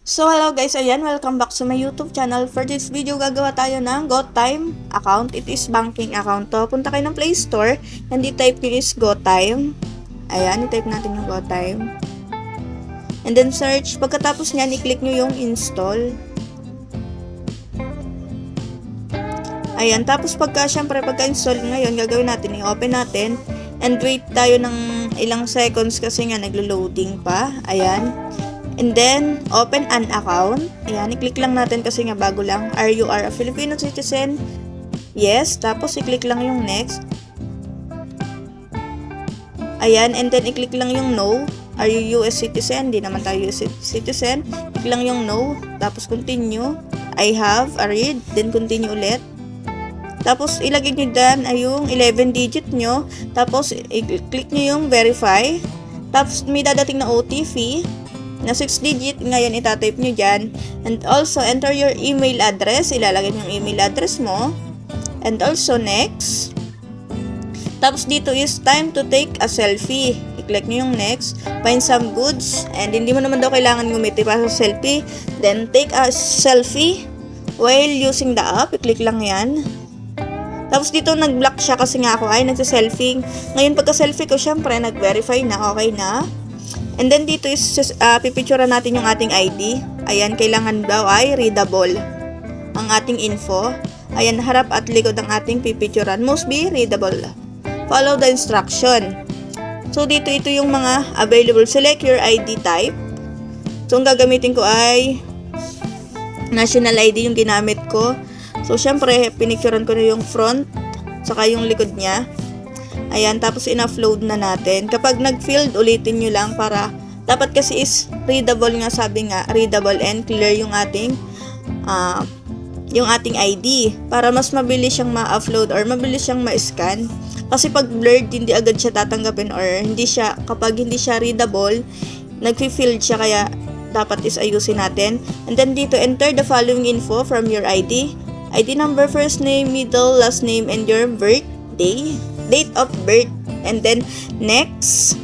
So hello guys, ayan, welcome back sa my YouTube channel. For this video, gagawa tayo ng GoTime account. It is banking account to. Punta kayo ng Play Store, and i-type nyo is GoTime. Ayan, i-type natin yung GoTime. And then search. Pagkatapos nyan, i-click nyo yung install. Ayan, tapos pagka, syempre, pagka-install ngayon, gagawin natin, i-open natin. And wait tayo ng ilang seconds kasi nga naglo-loading pa. Ayan. And then, open an account. Ayan, i-click lang natin kasi nga bago lang. Are you are a Filipino citizen? Yes. Tapos, i-click lang yung next. Ayan, and then i-click lang yung no. Are you US citizen? Di naman tayo US citizen. Click lang yung no. Tapos, continue. I have a read. Then, continue ulit. Tapos, ilagay nyo dyan ay yung 11 digit nyo. Tapos, i-click nyo yung verify. Tapos, may dadating na OTP na 6 digit. Ngayon, itatype nyo dyan. And also, enter your email address. Ilalagay yung email address mo. And also, next. Tapos, dito is time to take a selfie. I-click nyo yung next. Find some goods. And hindi mo naman daw kailangan ngumiti pa sa selfie. Then, take a selfie while using the app. I-click lang yan. Tapos dito nag-block siya kasi nga ako ay nagsa-selfie. Ngayon pagka-selfie ko, syempre nag-verify na, okay na. And then dito is uh, pipicturean natin yung ating ID. Ayan, kailangan daw ay readable ang ating info. Ayan, harap at likod ang ating pipicturean. Must be readable. Follow the instruction. So dito ito yung mga available. Select your ID type. So ang gagamitin ko ay national ID yung ginamit ko. So, syempre, pinicturean ko na yung front, saka yung likod niya. Ayan, tapos in-upload na natin. Kapag nag-filled, ulitin nyo lang para, dapat kasi is readable nga, sabi nga, readable and clear yung ating, uh, yung ating ID. Para mas mabilis siyang ma-upload or mabilis siyang ma-scan. Kasi pag blurred, hindi agad siya tatanggapin or hindi siya, kapag hindi siya readable, nag-filled siya kaya dapat is ayusin natin. And then dito, enter the following info from your ID. ID number, first name, middle, last name, and your birthday, date of birth, and then next.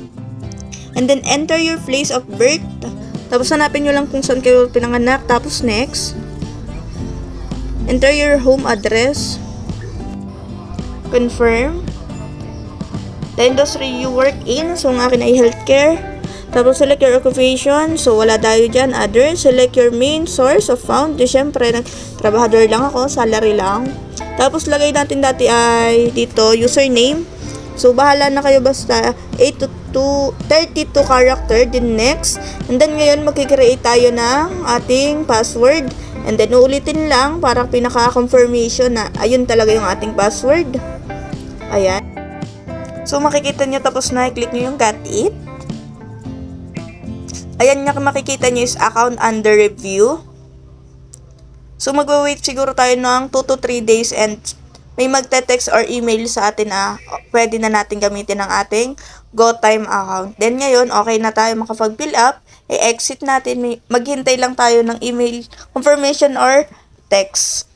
And then enter your place of birth. Tapos hanapin nyo lang kung saan kayo pinanganak. Tapos next. Enter your home address. Confirm. The industry you work in. So, ang akin ay healthcare. Tapos, select your occupation. So, wala tayo dyan. Other. Select your main source of fund. Di, syempre, trabahador lang ako. Salary lang. Tapos, lagay natin dati ay dito, username. So, bahala na kayo basta 8 to 2, 32 character. Then, next. And then, ngayon, magkikreate tayo ng ating password. And then, uulitin lang para pinaka-confirmation na ayun talaga yung ating password. Ayan. So, makikita nyo tapos na, i-click nyo yung got it. Ayan nga makikita nyo is account under review. So magwa-wait siguro tayo ng 2 to 3 days and may magte-text or email sa atin na pwede na natin gamitin ang ating GoTime account. Then ngayon, okay na tayo makapag-fill up. I-exit natin. Maghintay lang tayo ng email confirmation or text.